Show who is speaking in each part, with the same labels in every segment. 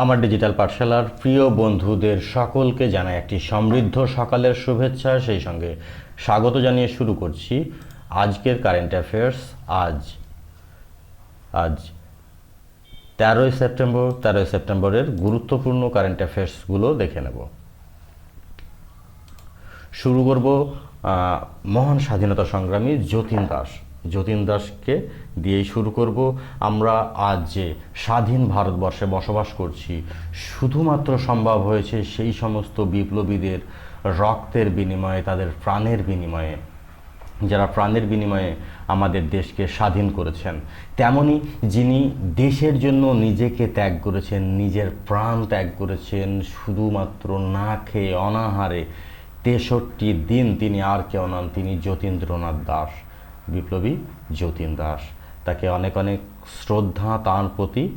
Speaker 1: আমার ডিজিটাল পাঠশালার প্রিয় বন্ধুদের সকলকে জানাই একটি সমৃদ্ধ সকালের শুভেচ্ছা। সেই সঙ্গে স্বাগত জানিয়ে শুরু করছি আজকের কারেন্ট অ্যাফেয়ার্স আজ আজ তেরোই সেপ্টেম্বর, তেরোই সেপ্টেম্বরের গুরুত্বপূর্ণ কারেন্ট অ্যাফেয়ার্সগুলো দেখে নেব। শুরু করব মহান স্বাধীনতা সংগ্রামী যতীন দাস। যতীন দাসকে দিয়েই শুরু করব। আমরা আজ যে স্বাধীন ভারতবর্ষে বসবাস করছি, শুধুমাত্র সম্ভব হয়েছে সেই সমস্ত বিপ্লবীদের রক্তের বিনিময়ে, তাদের প্রাণের বিনিময়ে। যারা প্রাণের বিনিময়ে আমাদের দেশকে স্বাধীন করেছেন, তেমনি যিনি দেশের জন্য নিজেকে ত্যাগ করেছেন, নিজের প্রাণ ত্যাগ করেছেন, শুধুমাত্র না খেয়ে অনাহারে তেষট্টি দিন তিনি আর কেউ নন, তিনি যতীন্দ্রনাথ দাস। বিপ্লবী যতীন দাস। তাকে অনেক অনেক শ্রদ্ধা, তাঁর প্রতি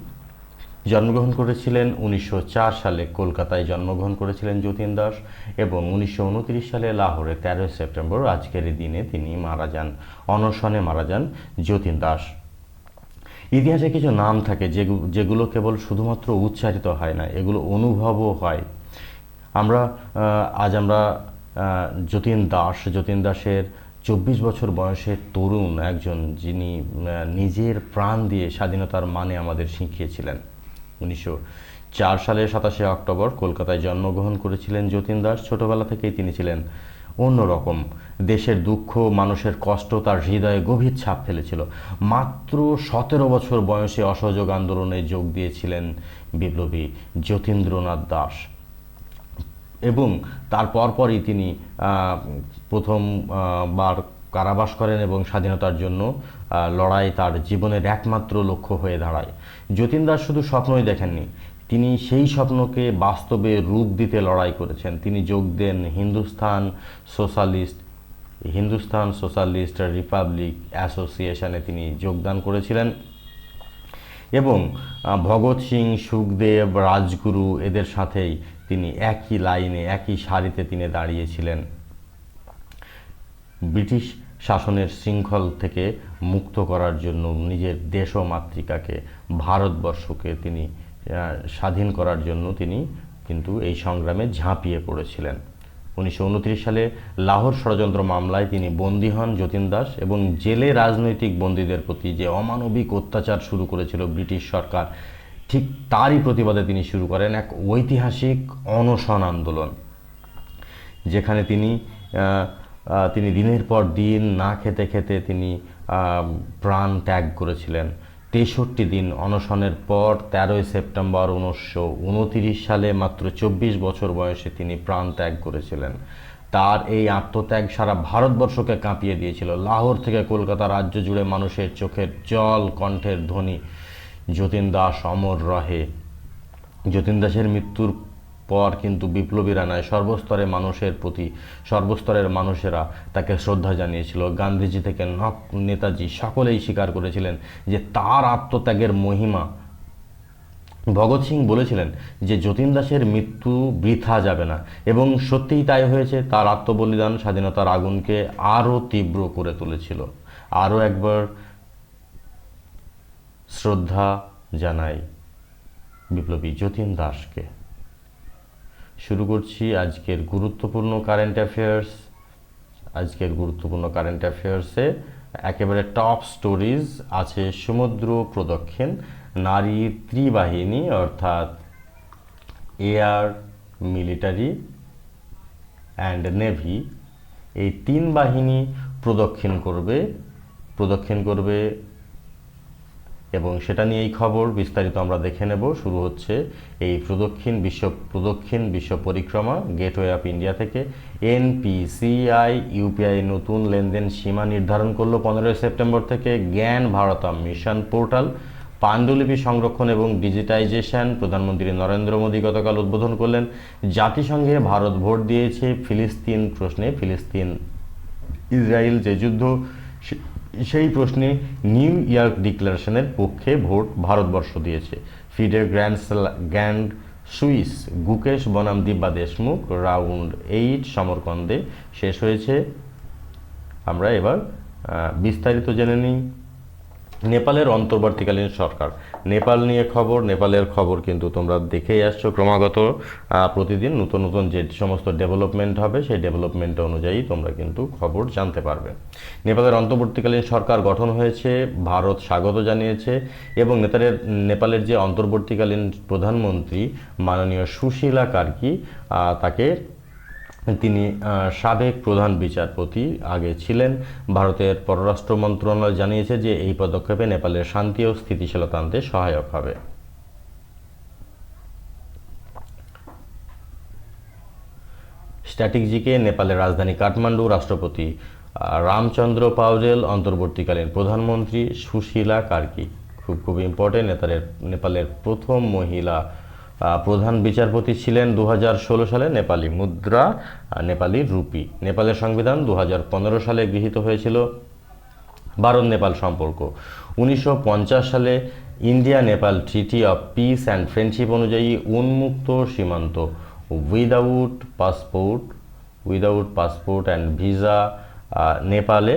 Speaker 1: জন্মগ্রহণ করেছিলেন উনিশশো চার সালে, কলকাতায় জন্মগ্রহণ করেছিলেন যতীন দাস এবং উনিশশো উনত্রিশ সালে লাহোরে তেরোই সেপ্টেম্বর আজকের দিনে তিনি মারা যান, অনশনে মারা যান যতীন দাস। ইতিহাসে কিছু নাম থাকে যেগু- যেগুলো কেবল শুধুমাত্র উচ্চারিত হয় না, এগুলো অনুভবও হয়। আমরা আজ আমরা যতীন দাস, যতীন দাসের চব্বিশ বছর বয়সের তরুণ একজন যিনি নিজের প্রাণ দিয়ে স্বাধীনতার মানে আমাদের শিখিয়েছিলেন। উনিশশো চার সালে সাতাশে অক্টোবর কলকাতায় জন্মগ্রহণ করেছিলেন যতীন দাস। ছোটবেলা থেকেই তিনি ছিলেন অন্যরকম। দেশের দুঃখ, মানুষের কষ্ট, তার হৃদয়ে গভীর ছাপ ফেলেছিল। মাত্র সতেরো বছর বয়সে অসহযোগ আন্দোলনে যোগ দিয়েছিলেন বিপ্লবী যতীন্দ্রনাথ দাস। এবং তার পরপরই তিনি আহ, প্রথম বার কারাবাস করেন এবং স্বাধীনতার জন্য লড়াই তার জীবনের একমাত্র লক্ষ্য হয়ে দাঁড়ায়। যতীন দাস শুধু স্বপ্নই দেখেননি তিনি সেই স্বপ্নকে বাস্তবে রূপ দিতে লড়াই করেছেন। তিনি যোগ দেন Hindustan Socialist Hindustan Socialist Republic অ্যাসোসিয়েশনে তিনি যোগদান করেছিলেন এবং ভগৎ সিং সুখদেব রাজগুরু এদের সাথেই তিনি একই লাইনে, একই সারিতে তিনি দাঁড়িয়েছিলেন। ব্রিটিশ শাসনের শৃঙ্খল থেকে মুক্ত করার জন্য নিজের দেশ ও মাতৃকাকে, ভারতবর্ষকে তিনি স্বাধীন করার জন্য তিনি কিন্তু এই সংগ্রামে ঝাঁপিয়ে পড়েছিলেন। উনিশশো উনত্রিশ সালে লাহোর ষড়যন্ত্র মামলায় তিনি বন্দী হন যতীন দাস এবং জেলে রাজনৈতিক বন্দীদের প্রতি যে অমানবিক অত্যাচার শুরু করেছিল ব্রিটিশ সরকার ঠিক তারই প্রতিবাদে তিনি শুরু করেন এক ঐতিহাসিক অনশন আন্দোলন, যেখানে তিনি তিনি দিনের পর দিন না খেতে খেতে তিনি প্রাণ ত্যাগ করেছিলেন। তেষট্টি দিন অনশনের পর তেরোই সেপ্টেম্বর উনিশশো উনতিরিশ সালে মাত্র চব্বিশ বছর বয়সে তিনি প্রাণ ত্যাগ করেছিলেন। তার এই আত্মত্যাগ সারা ভারতবর্ষকে কাঁপিয়ে দিয়েছিল। লাহোর থেকে কলকাতা রাজ্য জুড়ে মানুষের চোখের জল, কণ্ঠের ধ্বনি যতীন দাস অমর রহে। যতীন দাসের মৃত্যুর পর কিন্তু বিপ্লবীরা নয়, সর্বস্তরের মানুষের প্রতি, সর্বস্তরের মানুষেরা তাকে শ্রদ্ধা জানিয়েছিল। গান্ধীজি থেকে নক নেতাজি সকলেই স্বীকার করেছিলেন যে তার আত্মত্যাগের মহিমা। ভগৎ সিং বলেছিলেন যে যতীন দাসের মৃত্যু বৃথা যাবে না এবং সত্যিই তাই হয়েছে, তার আত্মবলিদান স্বাধীনতার আগুনকে আরও তীব্র করে তুলেছিল। আরও একবার শ্রদ্ধা জানাই বিপ্লবী যতীন দাসকে। শুরু করছি আজকের গুরুত্বপূর্ণ কারেন্ট অ্যাফেয়ার্স আজকের গুরুত্বপূর্ণ কারেন্ট অ্যাফেয়ার্সে একেবারে টপ স্টোরিজ আছে সমুদ্র প্রদক্ষিণ, নারী ত্রিবাহিনী অর্থাৎ এয়ার মিলিটারি অ্যান্ড নেভি এই তিন বাহিনী প্রদক্ষিণ করবে প্রদক্ষিণ করবে এবং সেটা নিয়েই খবর বিস্তারিত আমরা দেখে নেব। শুরু হচ্ছে এই প্রদক্ষিণ বিশ্ব প্রদক্ষিণ বিশ্ব পরিক্রমা গেটওয়ে অফ ইন্ডিয়া থেকে। এনপিসিআই, ইউপিআই নতুন লেনদেন সীমা নির্ধারণ করল পনেরোই সেপ্টেম্বর থেকে। জ্ঞান ভারতম মিশন পোর্টাল, পাণ্ডুলিপি সংরক্ষণ এবং ডিজিটাইজেশন প্রধানমন্ত্রী নরেন্দ্র মোদী গতকাল উদ্বোধন করলেন। জাতিসংঘে ভারত ভোট দিয়েছে ফিলিস্তিন প্রশ্নে। ফিলিস্তিন, ইসরায়েল যে যুদ্ধ সেই প্রশ্নে নিউ ইয়র্ক ডিক্লারেশনের পক্ষে ভোট ভারতবর্ষ দিয়েছে। ফিডের গ্র্যান্ড গ্র্যান্ড সুইস গুকেশ বনাম দিব্যা দেশমুখ রাউন্ড এইট সমরকন্দে শেষ হয়েছে। আমরা এবার বিস্তারিত জেনে নিই। নেপালের অন্তর্বর্তীকালীন সরকার। নেপাল নিয়ে খবর, নেপালের খবর কিন্তু তোমরা দেখেই আসছো ক্রমাগত। প্রতিদিন নতুন নতুন যে সমস্ত ডেভেলপমেন্ট হবে, সেই ডেভেলপমেন্ট অনুযায়ী তোমরা কিন্তু খবর জানতে পারবে। নেপালের অন্তর্বর্তীকালীন সরকার গঠন হয়েছে, ভারত স্বাগত জানিয়েছে এবং নেতারের, নেপালের যে অন্তর্বর্তীকালীন প্রধানমন্ত্রী মাননীয় সুশীলা কার্কি তাকে তিনি সাবেক প্রধান বিচারপতি আগে ছিলেন। ভারতের পররাষ্ট্র মন্ত্রণালয় জানিয়েছে যে এই পদক্ষেপে নেপালের শান্তি ও স্থিতিশীলতা আনতে সহায়ক হবে। স্ট্র্যাটেজিকে নেপালের রাজধানী কাঠমান্ডু রাষ্ট্রপতি রামচন্দ্র পাউরেল অন্তর্বর্তীকালীন প্রধানমন্ত্রী সুশীলা কার্কি। খুব খুব ইম্পর্টেন্ট নেতারের নেপালের প্রথম মহিলা প্রধান বিচারপতি ছিলেন দু হাজার ষোলো সালে নেপালি মুদ্রা নেপালি রুপি। নেপালের সংবিধান দু হাজার পনেরো সালে গৃহীত হয়েছিল। ভারত নেপাল সম্পর্ক। উনিশশো পঞ্চাশ সালে India Nepal treaty of peace and friendship অনুযায়ী উন্মুক্ত সীমান্ত। Without passport without passport and visa নেপালে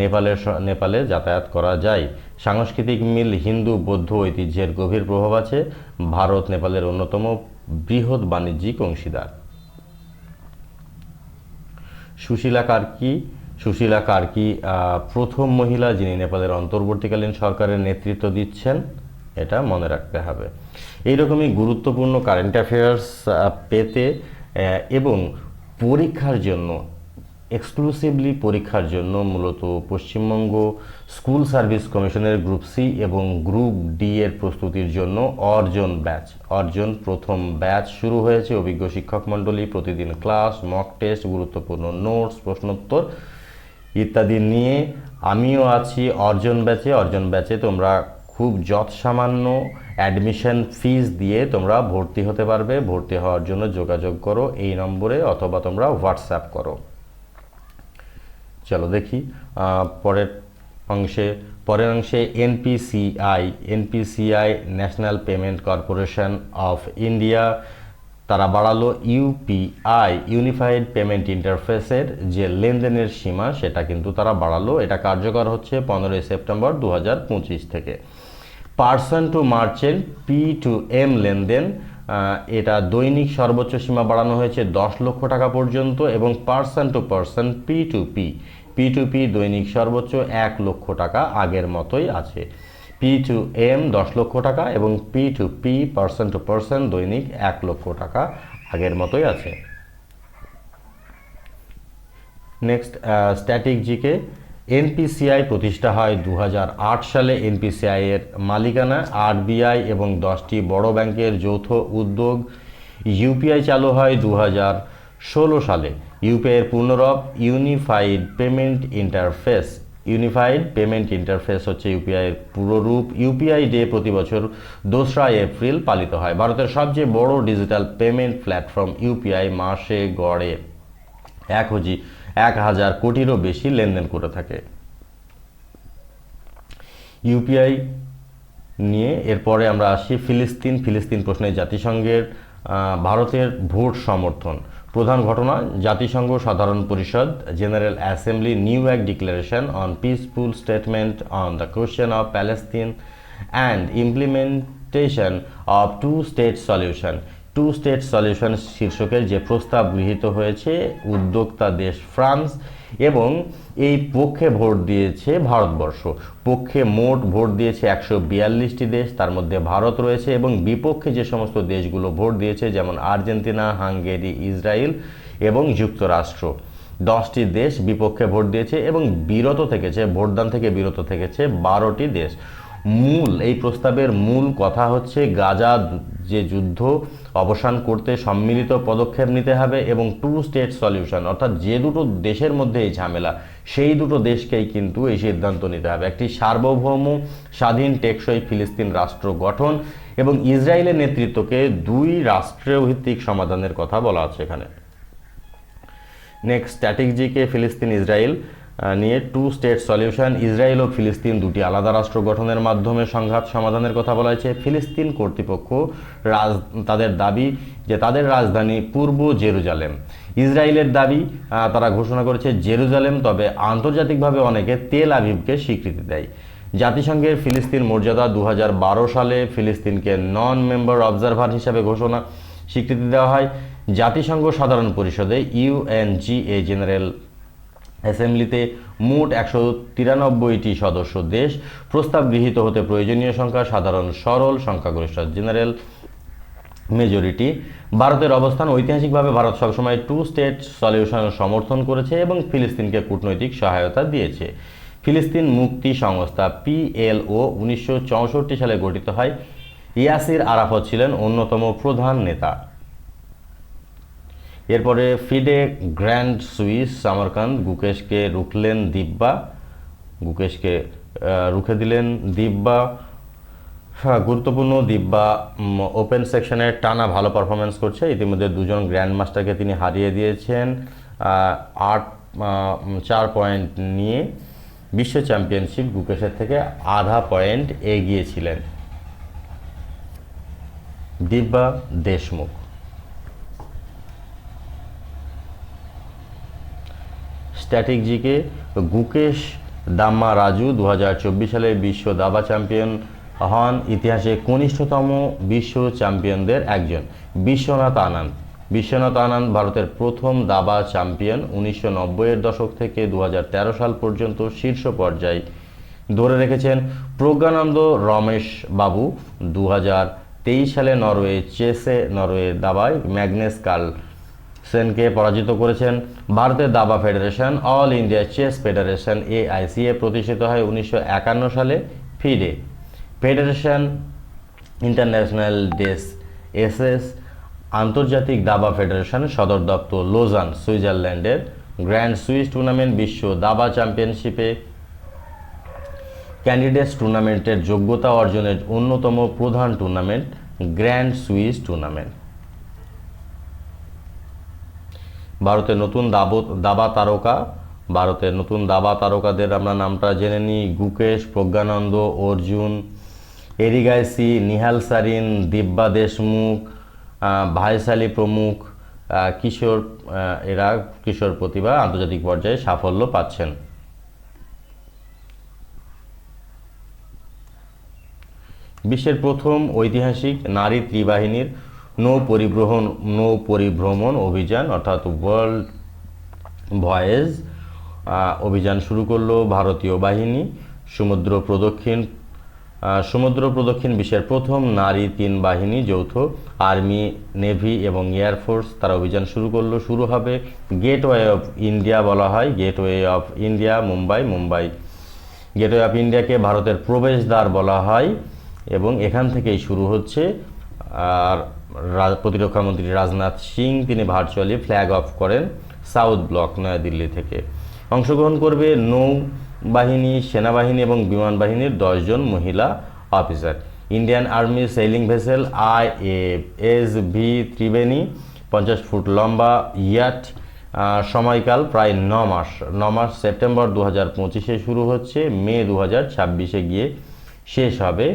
Speaker 1: নেপালের নেপালে যাতায়াত করা যায়। সাংস্কৃতিক মিল হিন্দু, বৌদ্ধ ঐতিহ্যের গভীর প্রভাব আছে। ভারত, নেপালের অন্যতম বৃহৎ বাণিজ্যিক অংশীদার। সুশীলা কার্কি সুশীলা কার্কি প্রথম মহিলা যিনি নেপালের অন্তর্বর্তীকালীন সরকারের নেতৃত্ব দিচ্ছেন, এটা মনে রাখতে হবে। এইরকমই গুরুত্বপূর্ণ কারেন্ট অ্যাফেয়ার্স পেতে এবং পরীক্ষার জন্য এক্সক্লুসিভলি পরীক্ষার জন্য মূলত পশ্চিমবঙ্গ স্কুল সার্ভিস কমিশনের গ্রুপ সি এবং গ্রুপ ডি এর প্রস্তুতির জন্য অর্জন ব্যাচ। অর্জন প্রথম ব্যাচ শুরু হয়েছে। অভিজ্ঞ শিক্ষক মণ্ডলী প্রতিদিন ক্লাস মক টেস্ট গুরুত্বপূর্ণ নোটস প্রশ্নোত্তর ইত্যাদি নিয়ে আমিও আছি অর্জন ব্যাচে। অর্জন ব্যাচে তোমরা খুব যৎসামান্য অ্যাডমিশন ফিস দিয়ে তোমরা ভর্তি হতে পারবে। ভর্তি হওয়ার জন্য যোগাযোগ করো এই নম্বরে অথবা তোমরা হোয়াটসঅ্যাপ করো। চলো দেখি। পরের অংশে পরের অংশে NPCI NPCI national payment corporation of India তারা বাড়ালো ইউপিআই ইউনিফাইড পেমেন্ট ইন্টারফেসের যে লেনদেনের সীমা, সেটা কিন্তু তারা বাড়ালো। এটা কার্যকর হচ্ছে পনেরোই সেপ্টেম্বর দু হাজার পঁচিশ থেকে। Person to merchant P to M লেনদেন এটা দৈনিক সর্বোচ্চ সীমা বাড়ানো হয়েছে দশ লক্ষ টাকা পর্যন্ত এবং person to person P to P P to P দৈনিক সর্বোচ্চ এক লক্ষ টাকা আগের মতোই আছে। পি টু এম দশ লক্ষ টাকা এবং P to P person to person দৈনিক এক লক্ষ টাকা আগের মতোই আছে। নেক্সট স্ট্যাটিক জিকে এনপিসিআই প্রতিষ্ঠা হয় দু হাজার আট সালে। এনপিসিআই এর মালিকানা আরবিআই এবং দশটি বড় ব্যাংকের যৌথ উদ্যোগ ইউপিআই চালু হয় দু ষোলো সালে। ইউপিআই এর পূর্ণরূপ unified payment interface. Unified payment interface হচ্ছে ইউপিআই এর পুরো ইউপিআই ডে প্রতি বছর দোসরা এপ্রিল পালিত হয়। ভারতের সবচেয়ে বড় ডিজিটাল পেমেন্ট প্ল্যাটফর্ম ইউপিআই মাসে গড়ে এক হজি এক হাজার কোটিরও বেশি লেনদেন করে থাকে। ইউপিআই নিয়ে এরপরে আমরা আসি ফিলিস্তিন। ফিলিস্তিন প্রশ্নে জাতিসংঘের ভারতের ভোট সমর্থন। প্রধান ঘটনা, জাতিসংঘ সাধারণ পরিষদ, জেনারেল অ্যাসেম্বলি, নিউ এক declaration on peaceful statement on the question of Palestine and implementation of two state solution. Two state solution শীর্ষকের যে প্রস্তাব গৃহীত হয়েছে, উদ্যোক্তা দেশ ফ্রান্স এবং এই পক্ষে ভোট দিয়েছে ভারতবর্ষ। পক্ষে মোট ভোট দিয়েছে একশো বিয়াল্লিশটি দেশ, তার মধ্যে ভারত রয়েছে এবং বিপক্ষে যে সমস্ত দেশগুলো ভোট দিয়েছে, যেমন আর্জেন্টিনা, হাঙ্গেরি, ইসরায়েল এবং যুক্তরাষ্ট্র। দশটি দেশ বিপক্ষে ভোট দিয়েছে এবং বিরত থেকেছে, ভোটদান থেকে বিরত থেকেছে বারোটি দেশ। মূল, এই প্রস্তাবের মূল কথা হচ্ছে গাজা যে যুদ্ধ অবসান করতে সম্মিলিত পদক্ষেপ নিতে হবে এবং টু স্টেট সলিউশন অর্থাৎ যে দুটো দেশের মধ্যে এই ঝামেলা, সেই দুটো দেশকেই কিন্তু এই সিদ্ধান্ত নিতে হবে। একটি সার্বভৌম স্বাধীন টেকসই ফিলিস্তিন রাষ্ট্র গঠন এবং ইসরায়েলের নেতৃত্বকে দুই রাষ্ট্রীয় ভিত্তিক সমাধানের কথা বলা আছে এখানে। নেক্সট স্ট্র্যাটেজিকে ফিলিস্তিন ইসরায়েল নিয়ে টু স্টেট সলিউশন ইসরায়েল ও ফিলিস্তিন দুটি আলাদা রাষ্ট্র গঠনের মাধ্যমে সংঘাত সমাধানের কথা বলা হয়েছে। ফিলিস্তিন কর্তৃপক্ষ রাজ, তাদের দাবি যে তাদের রাজধানী পূর্ব জেরুজালেম। ইসরায়েলের দাবি তারা ঘোষণা করেছে জেরুজালেম, তবে আন্তর্জাতিকভাবে অনেকে তেল আভিবকে স্বীকৃতি দেয়। জাতিসংঘের ফিলিস্তিন মর্যাদা দু হাজার বারো সালে ফিলিস্তিনকে নন মেম্বার অবজারভার হিসাবে ঘোষণা, স্বীকৃতি দেওয়া হয়। জাতিসংঘ সাধারণ পরিষদে ইউএনজিএ জেনারেল অ্যাসেম্বলিতে মোট একশো তিরানব্বইটি সদস্য দেশ প্রস্তাব গৃহীত হতে প্রয়োজনীয় সংখ্যা, সাধারণ সরল সংখ্যাগরিষ্ঠ জেনারেল মেজরিটি। ভারতের অবস্থান ঐতিহাসিকভাবে ভারত সবসময় টু স্টেট সলিউশন সমর্থন করেছে এবং ফিলিস্তিনকে কূটনৈতিক সহায়তা দিয়েছে। ফিলিস্তিন মুক্তি সংস্থা পিএলও উনিশশো চৌষট্টি সালে গঠিত হয়। ইয়াসির আরাফত ছিলেন অন্যতম প্রধান নেতা। এরপরে ফিডে গ্র্যান্ড সুইস সামরকান্দ, গুকেশকে রুখলেন দিব্যা, গুকেশকে রুখে দিলেন দিব্যা। হ্যাঁ গুরুত্বপূর্ণ, দিব্যা ওপেন সেকশনে টানা ভালো পারফরমেন্স করছে। ইতিমধ্যে দুজন গ্র্যান্ড মাস্টারকে তিনি হারিয়ে দিয়েছেন আট চার পয়েন্ট নিয়ে। বিশ্ব চ্যাম্পিয়নশিপ গুকেশের থেকে আধা পয়েন্ট এগিয়েছিলেন Divya Deshmukh. Static GK Gukesh Dommaraju দু হাজার চব্বিশ সালে বিশ্ব দাবা চ্যাম্পিয়ন হন ইতিহাসে কনিষ্ঠতম বিশ্ব চ্যাম্পিয়নদের একজন, বিশ্বনাথ আনন্দ। বিশ্বনাথ আনন্দ ভারতের প্রথম দাবা চ্যাম্পিয়ন উনিশশো এর দশক থেকে দু হাজার তেরো সাল পর্যন্ত শীর্ষ পর্যায়ে ধরে রেখেছেন প্রজ্ঞানন্দ রমেশ বাবু দু হাজার তেইশ সালে নরওয়ে, চেসে নরওয়ে দাবায় ম্যাগনেস কার্ল সেনকে পরাজিত করেছেন ভারতের দাবা federation, all India chess federation, AICF, প্রতিষ্ঠিত হয় উনিশশো একান্ন সালে ফিডে। ফেডারেশন ইন্টারন্যাশনাল ডেস এসএস, আন্তর্জাতিক দাবা ফেডারেশন সদর দপ্তর লোজান, সুইজারল্যান্ডের গ্র্যান্ড সুইস টুর্নামেন্ট বিশ্ব দাবা চ্যাম্পিয়নশিপে ক্যান্ডিডেটস টুর্নামেন্টের যোগ্যতা অর্জনের অন্যতম প্রধান টুর্নামেন্ট গ্র্যান্ড সুইস টুর্নামেন্ট। ভারতের নতুন দাব দাবা তারকা, ভারতের নতুন দাবা তারকাদের আমরা নামটা জেনে নিই। গুকেশ, প্রজ্ঞানন্দ, অর্জুন, এরিগাইসি, নিহাল সারিন, দিব্যা দেশমুখ ভাইশালী প্রমুখ কিশোর এরা কিশোর প্রতিভা আন্তর্জাতিক পর্যায়ে সাফল্য পাচ্ছেন। বিশ্বের প্রথম ঐতিহাসিক নারী ত্রিবাহিনীর নৌ পরিবহন নৌ পরিভ্রমণ অভিযান, অর্থাৎ ওয়ার্ল্ড ভয়েজ অভিযান শুরু করল ভারতীয় বাহিনী, সমুদ্র প্রদক্ষিণ সমুদ্র প্রদক্ষিণ বিশ্বের প্রথম নারী তিন বাহিনী, যৌথ আর্মি, নেভি এবং এয়ারফোর্স তারা অভিযান শুরু করল। শুরু হবে গেটওয়ে অফ ইন্ডিয়া বলা হয়। Gateway of India Mumbai Mumbai. Gateway of ইন্ডিয়াকে ভারতের প্রবেশদ্বার বলা হয় এবং এখান থেকেই শুরু হচ্ছে আর প্রতিরক্ষামন্ত্রী রাজনাথ সিং তিনি ভার্চুয়ালি ফ্ল্যাগ অফ করেন সাউথ ব্লক নয়াদিল্লি থেকে। অংশগ্রহণ করবে নৌ বাহিনী সেনাবাহিনী এবং বিমান বাহিনীর দশজন মহিলা officer Indian army sailing vessel I S V Triveni, পঞ্চাশ ফুট লম্বা ইয়াট সময়কাল প্রায় ন মাস। ন মাস সেপ্টেম্বর দু হাজার পঁচিশে শুরু হচ্ছে, মে দু হাজার ছাব্বিশে গিয়ে শেষ হবে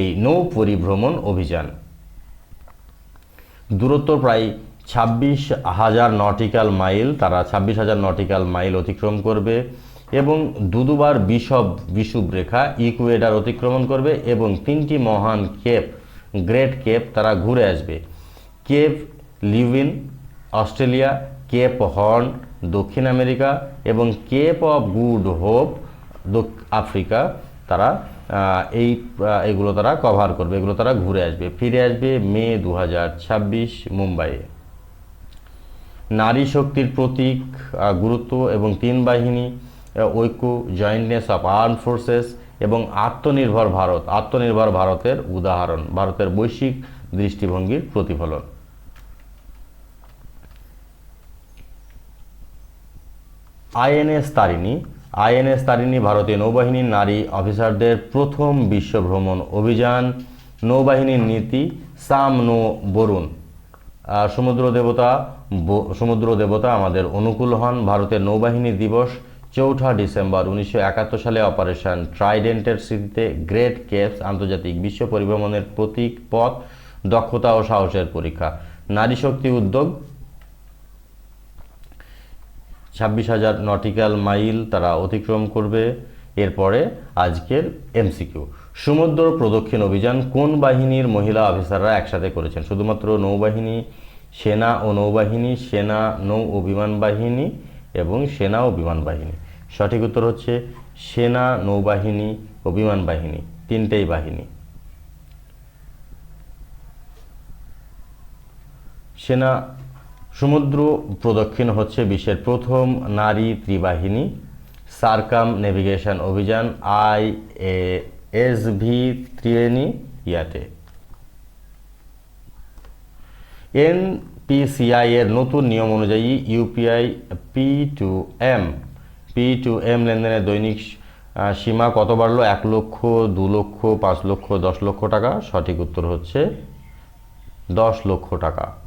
Speaker 1: এই নৌ পরিভ্রমণ অভিযান। দূরত্ব প্রায় ছাব্বিশ হাজার নটিক্যাল মাইল, তারা ছাব্বিশ হাজার নটিক্যাল মাইল অতিক্রম করবে এবং দুদুবার বিষব বিষুব রেখা ইকুয়েডার অতিক্রমণ করবে এবং তিনটি মহান কেপ, গ্রেট কেপ তারা ঘুরে আসবে। Cape Leeuwin Australia, Cape Horn, দক্ষিণ আমেরিকা এবং Cape of Good Hope Africa. তারা এই এগুলো তারা কভার করবে, এগুলো তারা ঘুরে আসবে। ফিরে আসবে মে দু হাজার ছাব্বিশ মুম্বাইয়ে। নারী শক্তির প্রতীক গুরুত্ব এবং তিন বাহিনী ঐক্য, জয়েন্টনেস অফ আর্ম ফোর্সেস এবং আত্মনির্ভর ভারত, আত্মনির্ভর ভারতের উদাহরণ, ভারতের বৈশ্বিক দৃষ্টিভঙ্গির প্রতিফলন। আইএনএস তারিণী আইএনএস তারিণী ভারতীয় নৌবাহিনীর নারী অফিসারদের প্রথম বিশ্ব ভ্রমণ অভিযান, নৌবাহিনীর নীতি সাম নো বরুণ সমুদ্র দেবতা সমুদ্র দেবতা আমাদের অনুকূল হন। ভারতের নৌবাহিনী দিবস চৌঠা ডিসেম্বর উনিশশো একাত্তর সালে অপারেশন ট্রাইডেন্টের স্মৃতিতে গ্রেট কেপস আন্তর্জাতিক বিশ্ব পরিভ্রমণের প্রতীক পথ, দক্ষতা ও সাহসের পরীক্ষা। নারী শক্তি উদ্যোগ ছাব্বিশ হাজার নটিক্যাল মাইল তারা অতিক্রম করবে। এরপরে আজকের এমসিকিউ। সমুদ্র প্রদক্ষিণ অভিযান কোন বাহিনীর মহিলা অফিসাররা একসাথে করেছেন? শুধুমাত্র নৌবাহিনী, সেনা ও নৌবাহিনী, সেনা, নৌ ও বিমান বাহিনী এবং সেনা ও বিমান বাহিনী। সঠিক উত্তর হচ্ছে সেনা, নৌবাহিনী ও বিমান বাহিনী, তিনটেই বাহিনী। সেনা সমুদ্র প্রদক্ষিণ হচ্ছে বিশ্বের প্রথম নারী ত্রিবাহিনী, সার্কাম নেভিগেশন অভিযান আই এ এস ভি ত্রিয়েনি ইয়াতে এন এনপিসিআই এর নতুন নিয়ম অনুযায়ী UPI P to M. P to M লেনদেনের দৈনিক সীমা কত বাড়লো? এক লক্ষ, দু লক্ষ, পাঁচ লক্ষ, দশ লক্ষ টাকা। সঠিক উত্তর হচ্ছে দশ লক্ষ টাকা।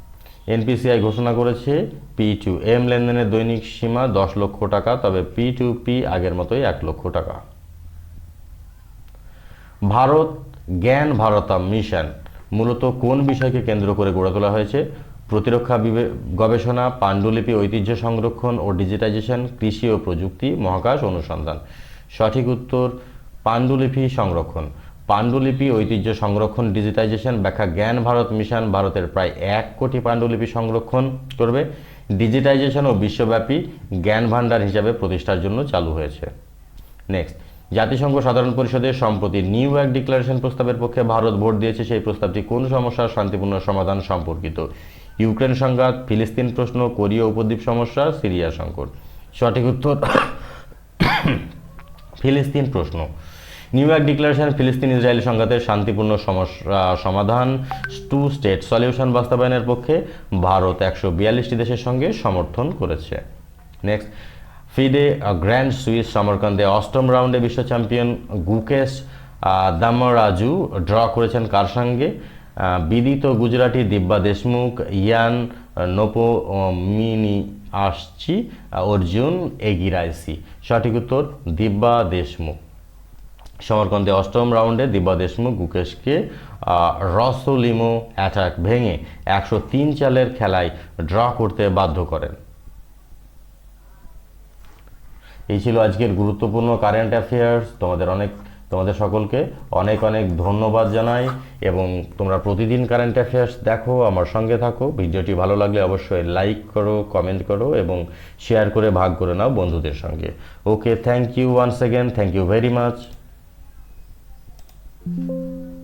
Speaker 1: এনপিসিআই ঘোষণা করেছে পি টু এম লেনদেনের দৈনিক সীমা দশ লক্ষ টাকা, তবে পি টু পি আগের মতোই এক লক্ষ টাকা। ভারত, জ্ঞান ভারতাম মিশন মূলত কোন বিষয়কে কেন্দ্র করে গড়ে তোলা হয়েছে? প্রতিরক্ষা গবেষণা, পাণ্ডুলিপি, ঐতিহ্য সংরক্ষণ ও ডিজিটাইজেশন, কৃষি ও প্রযুক্তি, মহাকাশ অনুসন্ধান। সঠিক উত্তর, পাণ্ডুলিপি সংরক্ষণ। পাণ্ডুলিপি, ঐতিহ্য সংরক্ষণ, ডিজিটাইজেশন, ব্যাখ্যা, জ্ঞান, ভারত মিশন, ভারতের প্রায় এক কোটি পাণ্ডুলিপি সংরক্ষণ করবে। ডিজিটাইজেশন ও বিশ্বব্যাপী জ্ঞান ভাণ্ডার হিসাবে প্রতিষ্ঠার জন্য চালু হয়েছে। নেক্সট, জাতিসংঘ সাধারণ পরিষদের সম্প্রতি নিউ ইয়র্ক ডিক্লারেশন প্রস্তাবের পক্ষে ভারত ভোট দিয়েছে। সেই প্রস্তাবটি কোন সমস্যার শান্তিপূর্ণ সমাধান সম্পর্কিত? ইউক্রেন সংঘাত, ফিলিস্তিন প্রশ্ন, কোরীয় উপদ্বীপ সমস্যা, সিরিয়া সংকট। সঠিক উত্তর, ফিলিস্তিন প্রশ্ন। নিউ ইয়র্ক ডিক্লারেশন ফিলিস্তিন ইসরায়েলি সংঘাতের শান্তিপূর্ণ সমস্যা সমাধান টু স্টেট সলিউশন বাস্তবায়নের পক্ষে ভারত একশো বিয়াল্লিশটি দেশের সঙ্গে সমর্থন করেছে। নেক্সট ফিডে গ্র্যান্ড সুইস সমরকান্দে অষ্টম রাউন্ডে বিশ্ব চ্যাম্পিয়ন গুকেশ আহ, দামরাজু ড্র করেছেন কার সঙ্গে? বিদিত গুজরাটি দিব্যা দেশমুখ ইয়ান নোপো মিনি আসছি অর্জুন এগিরাইসি। সঠিক উত্তর দিব্যা দেশমুখ। সমরকন্দে অষ্টম রাউন্ডে দিব্যা দেশমুখ গুকেশকে রসলিমো অ্যাটাক ভেঙে একশো তিন চালের খেলায় ড্র করতে বাধ্য করেন। এই ছিল আজকের গুরুত্বপূর্ণ কারেন্ট অ্যাফেয়ার্স তোমাদের অনেক, তোমাদের সকলকে অনেক অনেক ধন্যবাদ জানাই এবং তোমরা প্রতিদিন কারেন্ট অ্যাফেয়ার্স দেখো, আমার সঙ্গে থাকো। ভিডিওটি ভালো লাগলে অবশ্যই লাইক করো কমেন্ট করো এবং শেয়ার করে ভাগ করে নাও বন্ধুদের সঙ্গে। Okay thank you once again thank you very much Thank you.